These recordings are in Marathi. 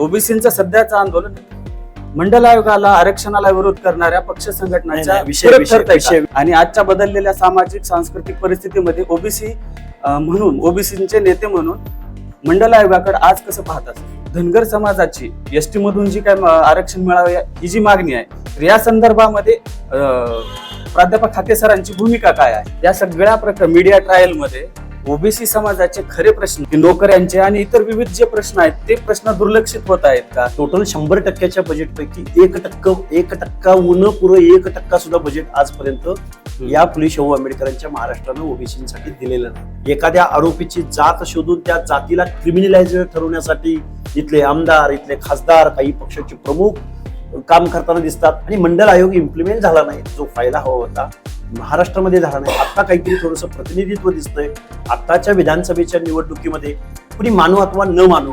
ओबीसीचं सध्याचं आंदोलन मंडल आयोगाला आरक्षणाला विरोध करणाऱ्या पक्ष संघटनाच्या विषय- आणि आजच्या बदललेल्या सामाजिक सांस्कृतिक परिस्थितीमध्ये ओबीसी म्हणून ओबीसीचे नेते म्हणून मंडल आयोगाकडे आज कसं पाहतात धनगर समाजाची एसटी मधून जी काय आरक्षण मिळावे ही जी मागणी आहे तर या संदर्भामध्ये प्राध्यापक खाते सरांची भूमिका काय आहे? या सगळ्या प्रकार मीडिया ट्रायलमध्ये ओबीसी समाजाचे खरे प्रश्न की नोकऱ्यांचे आणि इतर विविध जे प्रश्न आहेत ते प्रश्न दुर्लक्षित होत आहेत का? टोटल शंभर टक्क्याच्या बजेटपैकी एक टक्का एक टक्का उन पुरं एक टक्का सुद्धा बजेट आजपर्यंत या फुले शाहू आंबेडकरांच्या महाराष्ट्रानं ओबीसीसाठी दिलेलं नाही. एखाद्या आरोपीची जात शोधून त्या जातीला क्रिमिनलाइज ठरवण्यासाठी इथले आमदार इथले खासदार काही पक्षाचे प्रमुख काम करताना दिसतात आणि मंडल आयोग इम्प्लिमेंट झाला नाही. जो फायदा हवा होता महाराष्ट्रामध्ये झाला नाही. आता काहीतरी थोडंसं प्रतिनिधित्व दिसतंय. आताच्या विधानसभेच्या निवडणुकीमध्ये कुणी मानो अथवा न मानो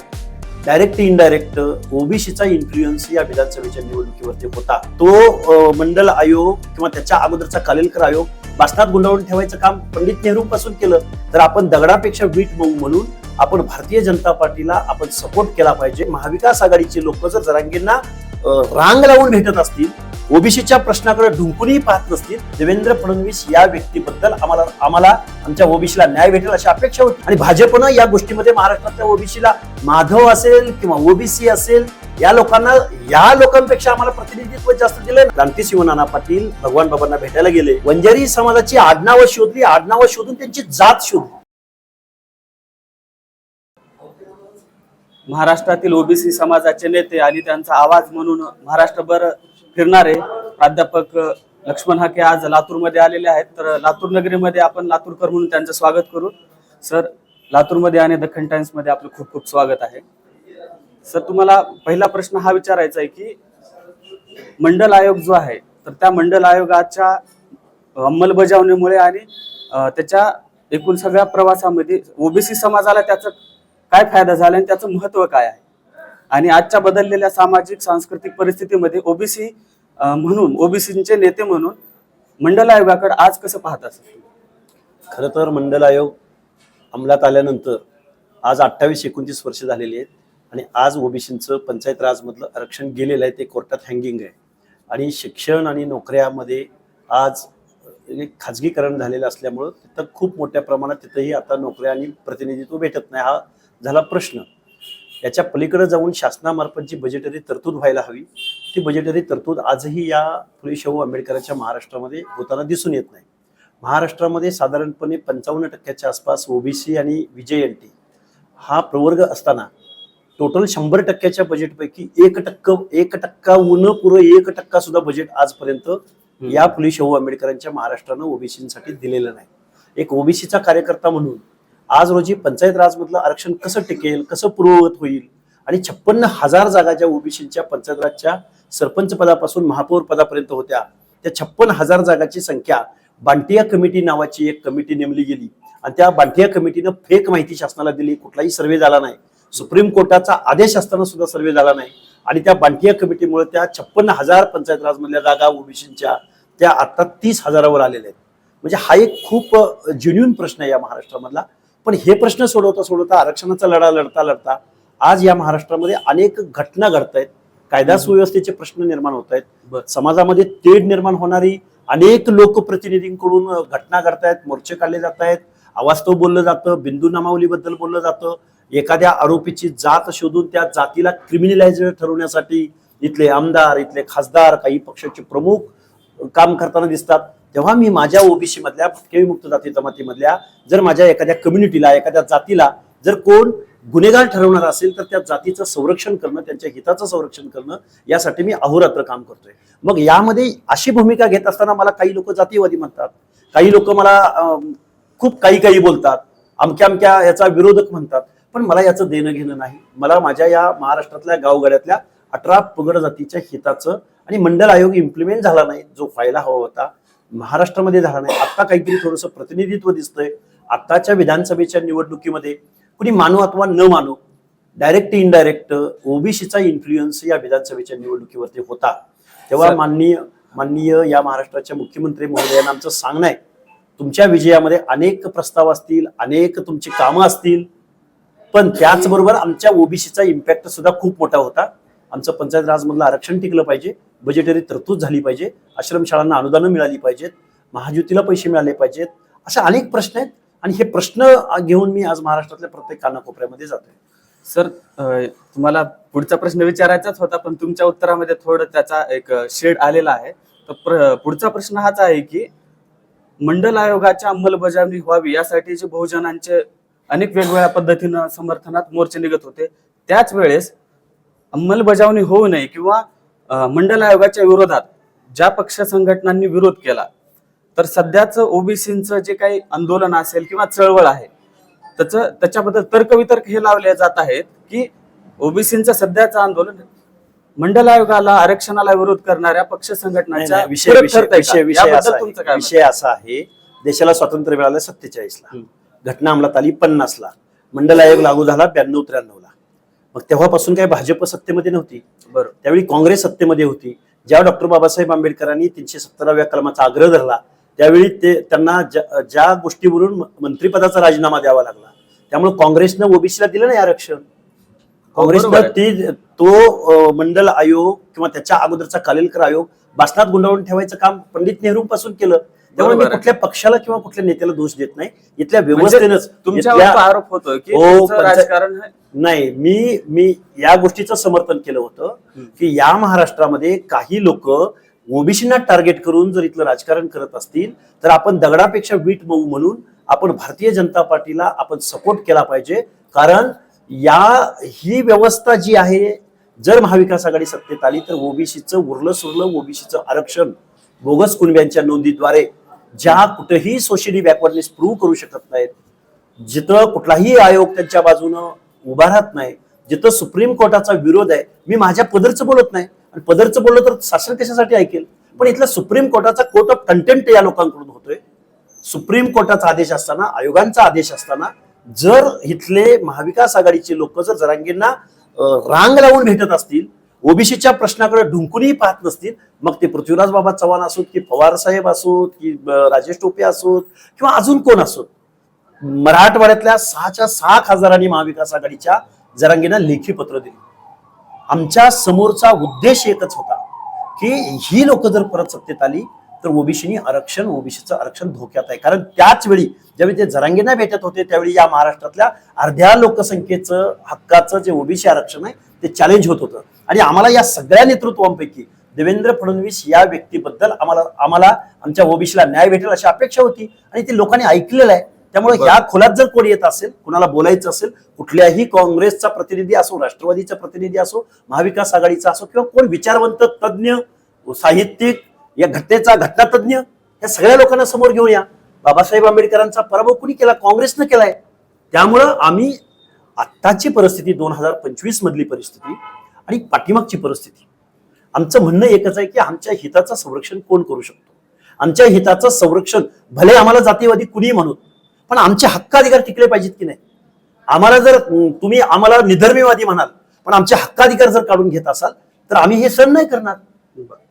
डायरेक्ट इनडायरेक्ट ओबीसीचा इन्फ्लुएन्स या विधानसभेच्या निवडणुकीवरती होता. तो मंडल आयोग किंवा त्याच्या अगोदरचा कालेलकर आयोग बासनात गुंडाळून ठेवायचं काम पंडित नेहरू पासून केलं तर आपण दगडापेक्षा वीट मऊ म्हणून आपण भारतीय जनता पार्टीला आपण सपोर्ट केला पाहिजे. महाविकास आघाडीचे लोक जर जरांगींना रांग लावून भेटत असतील ओबीसीच्या प्रश्नाकडे ढुंकूनही पाहत नसतील देवेंद्र फडणवीस या व्यक्तीबद्दल आम्हाला आम्हाला आमच्या ओबीसीला न्याय भेटेल अशी अपेक्षा होती. आणि भाजपनं या गोष्टीमध्ये महाराष्ट्रातल्या ओबीसीला माधव असेल किंवा ओबीसी असेल या लोकांना या लोकांपेक्षा आम्हाला प्रतिनिधित्व जास्त दिलं. क्रांतिसिंह नाना पाटील भगवान बाबांना भेटायला गेले. वंजारी समाजाची आडनावं शोधली आडनावं शोधून त्यांची जात शोधली. महाराष्ट्रातील ओबीसी समाजाचे नेते आणि त्यांचा आवाज म्हणून महाराष्ट्रभर फिरणारे प्राध्यापक लक्ष्मण हाके आज लातूरमध्ये आलेले आहेत. तर लातूर नगरीमध्ये आपण लातूरकर म्हणून त्यांचं स्वागत करू. सर लातूरमध्ये आणि दखन टाइम्समध्ये आपलं खूप खूप स्वागत आहे. सर तुम्हाला पहिला प्रश्न हा विचारायचा आहे की मंडल आयोग जो आहे तर त्या मंडल आयोगाच्या अंमलबजावणीमुळे आणि त्याच्या एकूण सगळ्या प्रवासामध्ये ओबीसी समाजाला त्याचं काय फायदा झाला आणि त्याचं महत्त्व काय आहे? आणि आजच्या बदललेल्या सामाजिक सांस्कृतिक परिस्थितीमध्ये ओबीसी म्हणून ओबीसीचे नेते म्हणून मंडल आयोगाकडे आज कसं पाहतात खरं तर मंडल आयोग अंमलात आल्यानंतर आज अठ्ठावीस एकोणतीस वर्ष झालेली आहेत आणि आज ओबीसीचं पंचायत राजमधलं आरक्षण गेलेलं आहे ते कोर्टात हँगिंग आहे. आणि शिक्षण आणि नोकऱ्यामध्ये आज एक खाजगीकरण झालेलं असल्यामुळं तिथं खूप मोठ्या प्रमाणात तिथंही आता नोकऱ्या आणि प्रतिनिधित्व भेटत नाही. हा झाला प्रश्न. याच्या पलीकडे जाऊन शासनामार्फत जी बजेटरी तरतूद व्हायला हवी ती बजेटरी तरतूद आजही या फुले शाहू आंबेडकरांच्या महाराष्ट्रामध्ये होताना दिसून येत नाही. महाराष्ट्रामध्ये साधारणपणे पंचावन्न टक्क्याच्या आसपास ओबीसी आणि विजय एन टी हा प्रवर्ग असताना टोटल शंभर टक्क्याच्या बजेटपैकी एक टक्क एक टक्का उन पुरं एक टक्का सुद्धा बजेट आजपर्यंत या फुले शाहू आंबेडकरांच्या महाराष्ट्रानं ओबीसीसाठी दिलेलं नाही. एक ओबीसीचा कार्यकर्ता म्हणून आज रोजी पंचायत राजमधलं आरक्षण कसं टिकेल कसं पूर्ववत होईल? आणि छप्पन्न हजार जागा ज्या ओबीसीच्या पंचायत राजच्या सरपंच पदापासून महापौर पदापर्यंत होत्या त्या छप्पन हजार जागाची संख्या बांटिया कमिटी नावाची एक कमिटी नेमली गेली. आणि त्या बांटिया कमिटीनं फेक माहिती शासनाला दिली कुठलाही सर्वे झाला नाही. सुप्रीम कोर्टाचा आदेश असताना सुद्धा सर्वे झाला नाही. आणि त्या बांटिया कमिटीमुळे त्या छप्पन्न हजार पंचायत राजमधल्या जागा ओबीसीच्या त्या आता तीस हजारावर आलेल्या आहेत. म्हणजे हा एक खूप जेन्युन प्रश्न आहे या महाराष्ट्रामधला. पण हे प्रश्न सोडवता सोडवता आरक्षणाचा लढा लढता लढता आज या महाराष्ट्रामध्ये अनेक घटना घडत आहेत कायदा सुव्यवस्थेचे प्रश्न निर्माण होत आहेत. समाजामध्ये तेढ निर्माण होणारी अनेक लोकप्रतिनिधींकडून घटना घडतायत मोर्चे काढले जात आहेत अवास्तव बोललं जातं बिंदू नामावलीबद्दल बोललं जातं. एखाद्या आरोपीची जात शोधून त्या जातीला क्रिमिनलाइज ठरवण्यासाठी इथले आमदार इथले खासदार काही पक्षाचे प्रमुख काम करताना दिसतात. तेव्हा मी माझ्या ओबीसी मधल्या भटके मुक्त जाती जमातीमधल्या जर माझ्या एखाद्या कम्युनिटीला एखाद्या जातीला जर कोण गुन्हेगार ठरवणार असेल तर त्या जातीचं संरक्षण करणं त्यांच्या हिताचं संरक्षण करणं यासाठी मी अहोरात्र काम करतोय. मग यामध्ये अशी भूमिका घेत असताना मला काही लोक जातीवादी म्हणतात. काही लोक मला खूप काही काही बोलतात. अमक्या अमक्या याचा विरोधक म्हणतात. पण मला याचं देणं घेणं नाही. मला माझ्या या महाराष्ट्रातल्या गावगाड्यातल्या अठरा पगड जातीच्या हिताचं आणि मंडल आयोग इम्प्लिमेंट झाला नाही जो व्हायला हवा होता. महाराष्ट्रामध्ये झाला नाही. आता काहीतरी थोडंसं प्रतिनिधित्व दिसतंय. आताच्या विधानसभेच्या निवडणुकीमध्ये कुणी मानो अथवा न मानो डायरेक्ट इनडायरेक्ट ओबीसीचा इन्फ्लुएन्स या विधानसभेच्या निवडणुकीवरती होता. तेव्हा माननीय माननीय या महाराष्ट्राच्या मुख्यमंत्री महोदयांना आमचं सांगणं आहे. तुमच्या विजयामध्ये अनेक प्रस्ताव असतील अनेक तुमची कामं असतील पण त्याचबरोबर आमच्या ओबीसीचा इम्पॅक्ट सुद्धा खूप मोठा होता. आमचं पंचायत राजमधलं आरक्षण टिकलं पाहिजे. बजेटरी तरतूद झाली पाहिजे आश्रमशाळांना अनुदानं मिळाली पाहिजेत महायुतीला पैसे मिळाले पाहिजेत असे अनेक प्रश्न आहेत. आणि हे प्रश्न घेऊन मी आज महाराष्ट्रातल्या प्रत्येक कानाकोपऱ्यामध्ये जातोय. सर तुम्हाला पुढचा प्रश्न विचारायचाच होता पण तुमच्या उत्तरामध्ये थोडं त्याचा एक शेड आलेला आहे. तर प्र- पुढचा प्रश्न हाच आहे की मंडल आयोगाच्या अंमलबजावणी व्हावी यासाठी जे बहुजनांचे अनेक वेगवेगळ्या पद्धतीनं समर्थनात मोर्चे निघत होते त्याच वेळेस अंमलबजावणी होऊ नये किंवा मंडल आयोगाच्या विरोधात ज्या पक्ष संघटनांनी विरोध केला तर सध्याचं ओबीसीचं जे काही आंदोलन असेल किंवा चळवळ आहे त्याचं त्याच्याबद्दल तर्कवितर्क हे लावले जात आहेत की ओबीसीचं सध्याचं आंदोलन मंडल आयोगाला आरक्षणाला विरोध करणाऱ्या पक्ष नाही, विषय विषय? विषय असा तुमचं आहे काय मत? विषय असा आहे देशाला स्वातंत्र्य मिळालं सत्तेचाळीसला. घटना अंमलात आली पन्नासला मंडल आयोग लागू झाला ब्याण्णव त्र्याण्णवला मग तेव्हापासून काही भाजप सत्तेमध्ये नव्हती. बरोबर त्यावेळी काँग्रेस सत्तेमध्ये होती. ज्या डॉक्टर बाबासाहेब आंबेडकरांनी तीनशे सत्तराव्या कलमाचा आग्रह धरला त्यावेळी ते त्यांना ज्या गोष्टीवरून मंत्रिपदाचा राजीनामा द्यावा लागला त्यामुळे काँग्रेसनं ओबीसीला दिलं नाही आरक्षण. काँग्रेसनं. ती तो मंडल आयोग किंवा त्याच्या अगोदरचा कालेलकर आयोग बासनात गुंडाळून ठेवायचं काम पंडित नेहरू पासून केलं. त्यामुळे मी. कुठल्या पक्षाला किंवा कुठल्या नेत्याला दोष देत नाही इथल्या म्हणजे व्यवस्थेनंच तुमच्यावर इथल्या- तो आरोप होतो की हो, राजकारण नाही मी मी या गोष्टीचं समर्थन केलं होतं. की या महाराष्ट्रामध्ये काही लोक ओबीसीना टार्गेट करून जर इथलं राजकारण करत असतील तर आपण दगडापेक्षा वीट मऊ म्हणून आपण भारतीय जनता पार्टीला आपण सपोर्ट केला पाहिजे कारण या ही व्यवस्था जी आहे जर महाविकास आघाडी सत्तेत आली तर ओबीसीचं उरलं सुरलं ओबीसीचं आरक्षण बोगस कुणब्यांच्या नोंदीद्वारे ज्या कुठेही सोशली बॅकवर्डनेस प्रूव्ह करू शकत नाहीत जिथं कुठलाही आयोग त्यांच्या बाजूनं उभा राहत नाही जिथं सुप्रीम कोर्टाचा विरोध आहे मी माझ्या पदरचं बोलत नाही. आणि पदरचं बोललं तर शासन कशासाठी ऐकेल? पण इथला सुप्रीम कोर्टाचा कोर्ट ऑफ कंटेंट या लोकांकडून होतोय. सुप्रीम कोर्टाचा आदेश असताना आयोगांचा आदेश असताना जर इथले महाविकास आघाडीचे लोक जर जरांगींना रांग लावून भेटत असतील ओबीसीच्या प्रश्नाकडे ढुंकूनही पाहत नसतील. मग ते पृथ्वीराज बाबा चव्हाण असोत की पवार साहेब असोत की राजेश टोपे असोत किंवा अजून कोण असोत? मराठवाड्यातल्या सहाच्या सहा खासदारांनी महाविकास आघाडीच्या जरांगीना लेखी पत्र दिले. आमच्या समोरचा उद्देश एकच होता की ही लोक जर परत सत्तेत आली तर ओबीसीनी आरक्षण ओबीसीचं आरक्षण धोक्यात आहे. कारण त्याच वेळी ज्यावेळी ते जरांगींना भेटत होते त्यावेळी या महाराष्ट्रातल्या अर्ध्या लोकसंख्येचं हक्काचं जे ओबीसी आरक्षण आहे ते चॅलेंज होत होतं. आणि आम्हाला या सगळ्या नेतृत्वांपैकी देवेंद्र फडणवीस या व्यक्तीबद्दल आम्हाला आम्हाला आमच्या ओबीसीला न्याय भेटेल अशी अपेक्षा होती. आणि ती लोकांनी ऐकलेलं आहे. त्यामुळे. या खोलात जर कोणी येत असेल कुणाला बोलायचं असेल कुठल्याही काँग्रेसचा प्रतिनिधी असो राष्ट्रवादीचा प्रतिनिधी असो महाविकास आघाडीचा असो किंवा कोण विचारवंत तज्ज्ञ साहित्यिक या घटनेचा घटनातज्ञ या सगळ्या लोकांना समोर घेऊन या. बाबासाहेब आंबेडकरांचा पराभव कुणी केला? काँग्रेसनं केलाय. त्यामुळं आम्ही आत्ताची परिस्थिती दोन हजार पंचवीस मधली परिस्थिती आणि पाठीमागची परिस्थिती आमचं म्हणणं एकच आहे की आमच्या हिताचं संरक्षण कोण करू शकतो? आमच्या हिताचं संरक्षण भले आम्हाला जातीवादी कुणी म्हणून पण आमचे हक्काधिकार टिकले पाहिजेत की नाही? आम्हाला जर तुम्ही आम्हाला निधर्मीवादी म्हणाल पण आमचे हक्काधिकार जर काढून घेत असाल तर आम्ही हे सहन नाही करणार.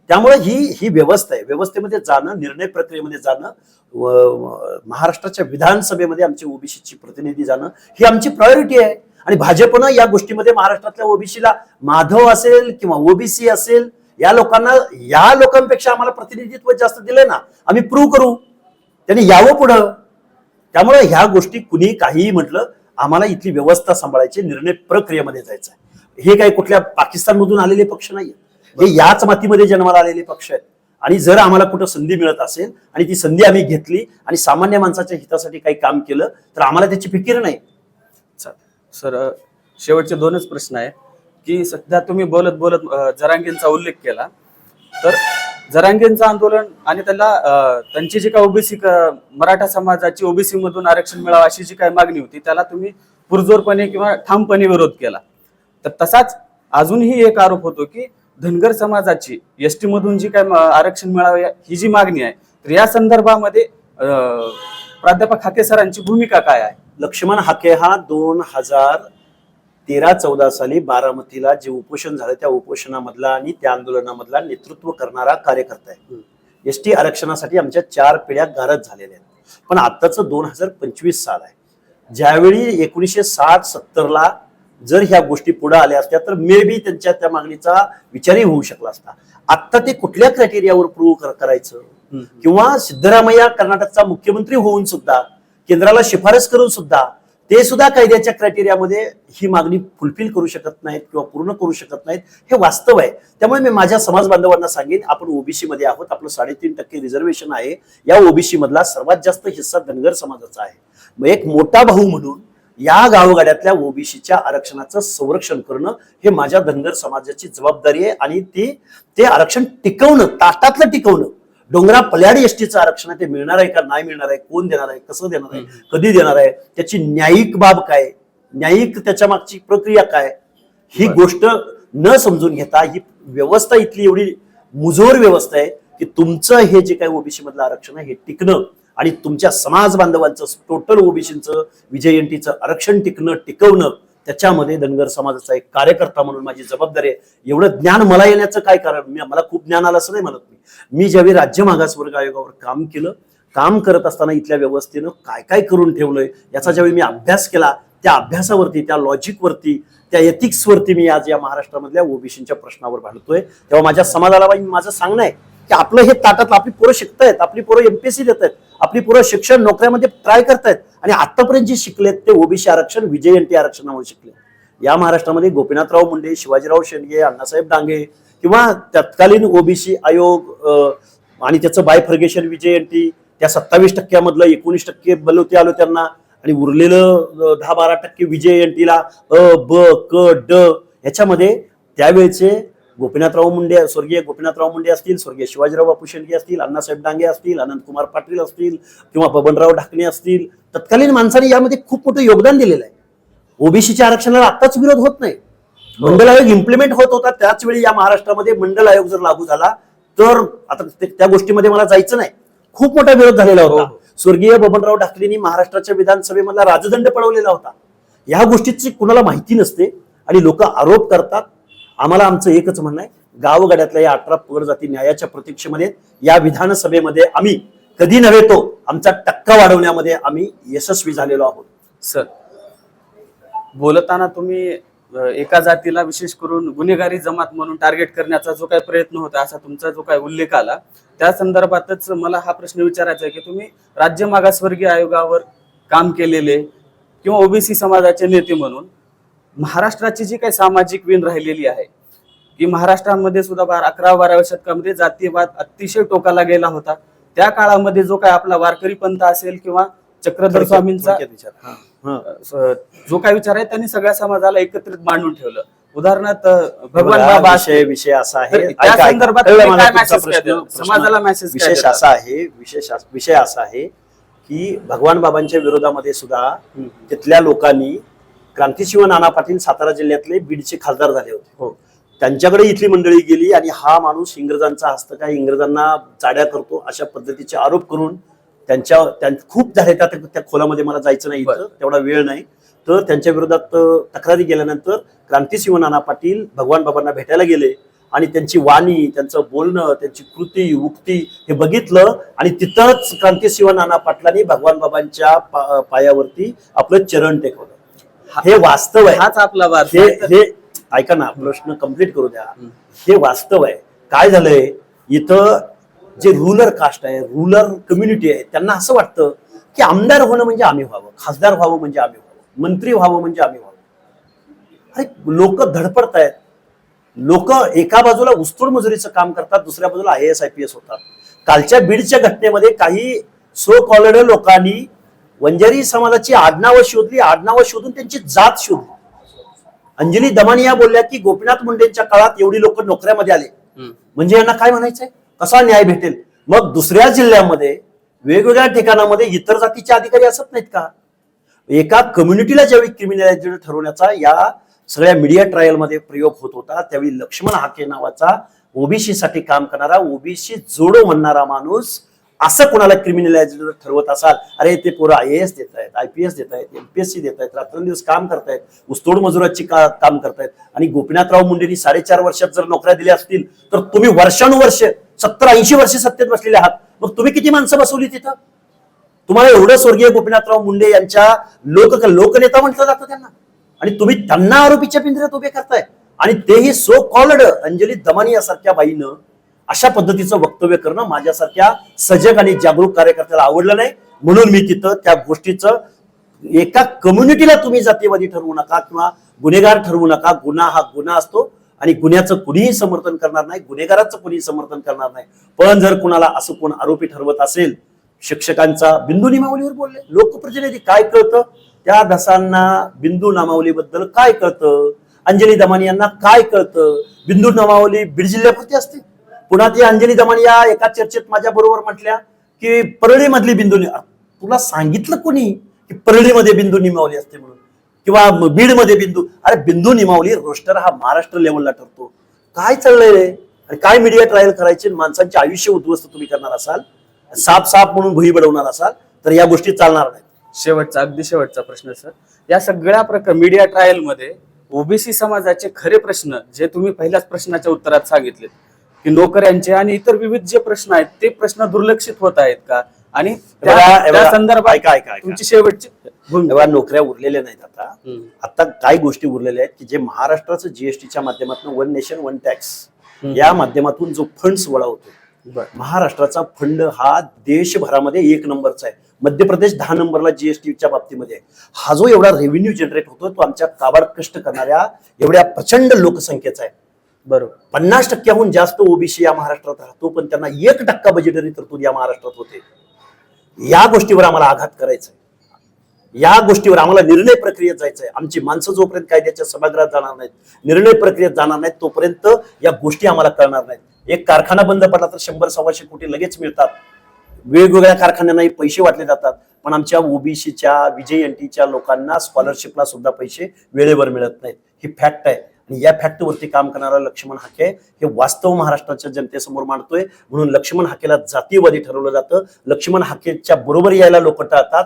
त्यामुळे ही ही व्यवस्था आहे. व्यवस्थेमध्ये जाणं निर्णय प्रक्रियेमध्ये जाणं महाराष्ट्राच्या विधानसभेमध्ये आमचे ओबीसीची प्रतिनिधी जाणं ही आमची प्रायोरिटी आहे. आणि भाजपनं या गोष्टीमध्ये महाराष्ट्रातल्या ओबीसीला माधव असेल किंवा ओबीसी असेल या लोकांना या लोकांपेक्षा आम्हाला प्रतिनिधित्व जास्त दिले ना आम्ही प्रूव्ह करू. त्यांनी यावं पुढं. त्यामुळे ह्या गोष्टी कुणी काहीही म्हटलं आम्हाला इथली व्यवस्था सांभाळायची निर्णय प्रक्रियेमध्ये जायचं आहे हे काही कुठल्या पाकिस्तानमधून आलेले पक्ष नाही हे याच मातीमध्ये जन्माला आलेले पक्ष आहेत. आणि जर आम्हाला कुठं संधी मिळत असेल आणि ती संधी आम्ही घेतली आणि सामान्य माणसाच्या हितासाठी काही काम केलं तर आम्हाला त्याची फिकीर नाही. सर शेवटचे दोनच प्रश्न आहे की सध्या तुम्ही बोलत बोलत जरांगेंचा जरांगींचा उल्लेख केला. तर जरांगींचं आंदोलन आणि त्याला त्यांची जी काय ओबीसी मराठा समाजाची ओबीसी मधून आरक्षण मिळावं अशी जी काय मागणी होती त्याला तुम्ही पुरजोरपणे किंवा ठामपणे विरोध केला. तर तसाच अजूनही एक आरोप होतो की धनगर समाजाची एसटी मधून जी काय आरक्षण मिळावं ही जी मागणी आहे तर या संदर्भामध्ये प्राध्यापक हाके सरांची भूमिका काय आहे? लक्ष्मण हाके हा दोन हजार तेरा चौदा साली बारामतीला जे उपोषण झालं त्या उपोषणामधला आणि त्या आंदोलनामधला नेतृत्व करणारा कार्यकर्ता आहे. एस टी आरक्षणासाठी आमच्या चार पिढ्या गारद झालेल्या आहेत. पण आत्ताचं दोन हजार पंचवीस साल आहे. ज्यावेळी एकोणीसशे साठ सत्तरला जर ह्या गोष्टी पुढे आल्या असत्या तर मे बी त्यांच्या त्या मागणीचा विचारही होऊ शकला असता. आत्ता ते कुठल्या क्रायटेरियावर प्रूव्ह करायचं. किंवा सिद्धरामय्या कर्नाटकचा मुख्यमंत्री होऊन सुद्धा केंद्राला शिफारस करून सुद्धा ते सुद्धा कायद्याच्या क्रायटेरियामध्ये ही मागणी फुलफिल करू शकत नाहीत किंवा पूर्ण करू शकत नाहीत हे वास्तव आहे. त्यामुळे मी माझ्या समाज बांधवांना सांगेन आपण ओबीसी मध्ये आहोत आपलं साडेतीन टक्के रिझर्वेशन आहे. या ओबीसी मधला सर्वात जास्त हिस्सा धनगर समाजाचा आहे. मग एक मोठा भाऊ म्हणून या गावगाड्यातल्या ओबीसीच्या आरक्षणाचं संरक्षण करणं हे माझ्या धनगर समाजाची जबाबदारी आहे. आणि ती ते आरक्षण टिकवणं ताटातलं टिकवणं डोंगरा पल्याड एसटीचं आरक्षण आहे ते मिळणार आहे का नाही मिळणार आहे कोण देणार आहे कसं देणार आहे कधी देणार आहे त्याची न्यायिक बाब काय न्यायिक त्याच्या मागची प्रक्रिया काय ही गोष्ट न समजून घेता ही व्यवस्था इथली एवढी मुजोर व्यवस्था आहे की तुमचं हे जे काही ओबीसी मधलं आरक्षण आहे हे टिकणं आणि तुमच्या समाज बांधवांचं टोटल ओबीसीचं विजयंतीचं आरक्षण टिकणं टिकवणं त्याच्यामध्ये धनगर समाजाचा एक कार्यकर्ता म्हणून माझी जबाबदारी आहे. एवढं ज्ञान मला येण्याचं काय कारण? मी मला खूप ज्ञान आलं असं नाही म्हणत मी. मी ज्यावेळी राज्य मागासवर्ग आयोगावर काम केलं काम करत असताना इथल्या व्यवस्थेनं काय काय करून ठेवलंय याचा ज्यावेळी मी अभ्यास केला त्या अभ्यासावरती त्या लॉजिकवरती त्या एथिक्सवरती मी आज या महाराष्ट्रामधल्या ओबीसीच्या प्रश्नावर भांडतोय. तेव्हा माझ्या समाजाला बाई माझं सांगणं आहे की आपलं हे ताटात आपली पोरं शिकतायत आपली पोरं एमपीएससी देत आहेत आपली पोरं शिक्षण नोकऱ्यामध्ये ट्राय करतायत आणि आतापर्यंत जे शिकलेत ते ओबीसी आरक्षण विजयंती आरक्षणामुळे शिकले या महाराष्ट्रामध्ये गोपीनाथराव मुंडे शिवाजीराव शेंडगे अण्णासाहेब डांगे किंवा तत्कालीन ओबीसी आयोग अं, आणि त्याचं बायफर्गेशन विजयंती त्या सत्तावीस टक्क्यामधलं एकोणीस टक्के बलवते आलो त्यांना आणि उरलेलं दहा बारा टक्के विजय विजयंतीला अ ब क ड ह्याच्यामध्ये त्यावेळेचे गोपीनाथराव मुंडे स्वर्गीय गोपीनाथराव मुंडे असतील स्वर्गीय शिवाजीराव बापू शेंडगे असतील अण्णासाहेब डांगे असतील अनंतकुमार पाटील असतील किंवा बबनराव ढाकणे असतील तत्कालीन माणसांनी यामध्ये खूप मोठं योगदान दिलेलं आहे. ओबीसीच्या आरक्षणाला आत्ताच विरोध होत नाही. मंडल आयोग इम्प्लिमेंट होत होता त्याच वेळी या महाराष्ट्रामध्ये मंडल आयोग जर लागू झाला तर आता त्या गोष्टीमध्ये मला जायचं नाही. खूप मोठा विरोध झालेला हो, होता. हो. स्वर्गीय बबनराव ढाकलेंनी महाराष्ट्राच्या विधानसभेमधला राजदंड पळवलेला होता. या गोष्टीची कुणाला माहिती नसते आणि लोक आरोप करतात आम्हाला आमचं एकच म्हणणं आहे गावगाड्यातल्या या अठरा पगड जाती न्यायाच्या प्रतीक्षेमध्ये या विधानसभेमध्ये आम्ही कधी नव्हे तो आमचा टक्का वाढवण्यामध्ये आम्ही यशस्वी झालेलो आहोत. सर बोलताना तुम्ही अ, एका जातीला विशेष करून गुन्हेगारी जमात म्हणून टार्गेट करण्याचा जो काही प्रयत्न होता असा तुमचा जो काही उल्लेख आला त्या संदर्भातच मला हा प्रश्न विचारायचा आहे की तुम्ही राज्य मागासवर्गीय आयोगावर काम केलेले किंवा ओबीसी समाजाचे नेते म्हणून महाराष्ट्राची जी काही सामाजिक विण राहिलेली आहे की महाराष्ट्रामध्ये सुद्धा बारा अकरा बाराव्या शतकामध्ये जातीयवाद अतिशय टोकाला गेला होता. त्या काळामध्ये जो काही आपला वारकरी पंथ असेल किंवा चक्रधर स्वामींचा जो काही विचार आहे त्यांनी सगळ्या समाजाला एकत्रित मांडून ठेवलं. उदाहरणार्थ भगवान बाबा विषय असा आहे. त्या. संदर्भात काय काय समाजाला काय विशेष? असा आहे विशेष विषय असा आहे की भगवान बाबांच्या विरोधामध्ये सुद्धा. तिथल्या लोकांनी क्रांतिशिव नाना पाटील सातारा जिल्ह्यातले बीडचे खासदार झाले होते. हो. त्यांच्याकडे इथली मंडळी गेली आणि हा माणूस इंग्रजांचा हस्तक आहे इंग्रजांना चाड्या करतो अशा पद्धतीचे आरोप करून त्यांच्या त्यां- खूप झाले त्या त्या खोलामध्ये मला जायचं नाही. तेवढा वेळ नाही. तर त्यांच्या विरोधात तक्रारी गेल्यानंतर क्रांतिसिंह नाना पाटील भगवान बाबांना भेटायला गेले आणि त्यांची वाणी त्यांचं बोलणं त्यांची कृती उक्ती हे बघितलं आणि तिथंच क्रांतिसिंह नाना पाटलांनी भगवान बाबांच्या पा- पायावरती आपलं चरण टेकवलं. हे वास्तव आहे. हाच आपला वाद हे हे ऐका ना प्रश्न कंप्लीट करू द्या. हे वास्तव आहे. काय झालंय? इथं जे रुलर कास्ट आहे रुलर कम्युनिटी आहे त्यांना असं वाटतं की आमदार होणं म्हणजे आम्ही व्हावं खासदार व्हावं म्हणजे आम्ही व्हावं मंत्री व्हावं म्हणजे आम्ही व्हावं. अरे लोक धडपडतायत लोक एका बाजूला उस्तोड मजुरीचं काम करतात दुसऱ्या बाजूला I S I P S होतात. कालच्या बीडच्या घटनेमध्ये काही सो कॉलेड लोकांनी वंजारी समाजाची आडनावं शोधली आडनावं शोधून त्यांची जात शोधली. अंजली दमानिया बोलल्या की गोपीनाथ मुंडेंच्या काळात एवढी लोक नोकऱ्यामध्ये आले. म्हणजे यांना काय म्हणायचंय? कसा न्याय भेटेल? मग दुसऱ्या जिल्ह्यामध्ये वेगवेगळ्या ठिकाणामध्ये इतर जातीचे अधिकारी असत नाहीत का? एका कम्युनिटीला ज्यावेळी क्रिमिनलायझेड ठरवण्याचा या सगळ्या मीडिया ट्रायलमध्ये प्रयोग होत होता त्यावेळी लक्ष्मण हाके नावाचा ओबीसी साठी काम करणारा ओबीसी जोडो म्हणणारा माणूस असं कोणाला क्रिमिनलायझेड ठरवत असाल अरे ते पोरं आय एस देत आहेत आय पी एस देत आहेत एमपीएससी देत आहेत रात्रंदिवस काम करतायत उस्तोड मजुराची का काम करतायत. आणि गोपीनाथराव मुंडेंनी साडेचार वर्षात जर नोकऱ्या दिल्या असतील तर तुम्ही वर्षानुवर्ष सत्तर ऐंशी वर्ष सत्तेत बसलेले आहात. मग तुम्ही किती माणसं बसवली तिथं? तुम्हाला एवढं स्वर्गीय गोपीनाथराव मुंडे यांच्या लोक लोकनेता म्हटलं जातं त्यांना. आणि तुम्ही त्यांना आरोपीच्या पिंजऱ्यात उभे करताय. आणि तेही सो कॉल्ड अंजली दमानी यासारख्या बाईनं अशा पद्धतीचं वक्तव्य करणं माझ्यासारख्या सजग आणि जागरूक कार्यकर्त्याला आवडलं नाही. म्हणून मी तिथं त्या गोष्टीचं एका कम्युनिटीला तुम्ही जातीवादी ठरवू नका किंवा गुन्हेगार ठरवू नका. गुन्हा हा गुन्हा असतो आणि गुन्ह्याचं कुणीही समर्थन करणार नाही गुन्हेगाराचं कुणीही समर्थन करणार नाही. पण जर कुणाला असं कोण आरोपी ठरवत असेल शिक्षकांचा बिंदू निमावलीवर बोलले लोकप्रतिनिधी काय कळतं? त्या धसांना बिंदू नामावलीबद्दल काय कळतं? अंजली दमानी यांना काय कळतं? बिंदू नामावली बीड जिल्ह्यापुरती असते. पुन्हा ती अंजली दमानी या एका चर्चेत माझ्या बरोबर म्हटल्या की परळी मधली बिंदू तुला सांगितलं कोणी की परळीमध्ये बिंदू निमावली असते म्हणून? किंवा बीडमध्ये बिंदू अरे बिंदू निमावली रोस्टर हा महाराष्ट्र लेवलला ठरतो. काय चाललंय रे? आणि काय मीडिया ट्रायल करायचे? आणि माणसांचे आयुष्य उद्ध्वस्त तुम्ही करणार असाल? साप साप म्हणून भुई बडवणार असाल? तर या गोष्टी चालणार नाही शेवटचा अगदी शेवटचा प्रश्न सर. या सगळ्या प्रकार मीडिया ट्रायलमध्ये ओबीसी समाजाचे खरे प्रश्न जे तुम्ही पहिल्याच प्रश्नाच्या उत्तरात सांगितले की नोकऱ्यांचे आणि इतर विविध जे प्रश्न आहेत ते प्रश्न दुर्लक्षित होत आहेत का आणि त्या- संदर्भात ऐका, ऐका. तुमची शेवटची. तेव्हा नोकऱ्या उरलेल्या नाहीत आता. आता काय गोष्टी उरलेल्या आहेत की जे महाराष्ट्राचं जीएसटीच्या माध्यमातून वन नेशन वन टॅक्स. या माध्यमातून जो फंड्स वळवतो बरं. महाराष्ट्राचा फंड हा देशभरामध्ये एक नंबरचा आहे मध्य प्रदेश दहा नंबरला जीएसटीच्या बाबतीमध्ये. हा जो एवढा रेव्हेन्यू जनरेट होतो तो आमच्या काबाड कष्ट करणाऱ्या एवढ्या प्रचंड लोकसंख्येचा आहे बरोबर. पन्नास टक्क्याहून जास्त ओबीसी या महाराष्ट्रात राहतो पण त्यांना एक टक्का बजेटरी तरतूद या महाराष्ट्रात होते. या गोष्टीवर आम्हाला आघात करायचा या गोष्टीवर आम्हाला निर्णय प्रक्रियेत जायचं आहे आमची माणसं जोपर्यंत कायद्याच्या सभागृहात जाणार नाहीत निर्णय प्रक्रियेत जाणार नाहीत तोपर्यंत या गोष्टी आम्हाला कळणार नाहीत. एक कारखाना बंद पडला तर शंभर सव्वाशे कोटी लगेच मिळतात. वेगवेगळ्या कारखान्यांनाही पैसे वाटले जातात. पण आमच्या ओबीसीच्या विजय एनटीच्या लोकांना स्कॉलरशिपला सुद्धा पैसे वेळेवर मिळत नाहीत. ही फॅक्ट आहे. आणि या फॅक्टवरती काम करणारा लक्ष्मण हाके हे वास्तव महाराष्ट्राच्या जनतेसमोर मांडतोय. म्हणून लक्ष्मण हाकेला जातीयवादी ठरवलं जातं. लक्ष्मण हाकेच्या बरोबर यायला लोक टाळतात.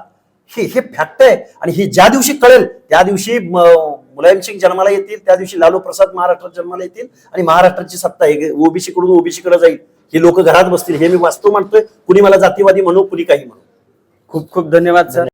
हे हे फॅक्ट आहे. आणि ही ज्या दिवशी कळेल त्या दिवशी मुलायम सिंग जन्माला येतील त्या दिवशी लालू प्रसाद महाराष्ट्रात जन्माला येतील आणि महाराष्ट्राची सत्ता ओबीसी कडून ओबीसी कडे जाईल. हे लोक घरात बसतील. हे मी वास्तव मांडतोय. कुणी मला जातीवादी म्हणू कुणी काही म्हणू. खूप खूप धन्यवाद सर.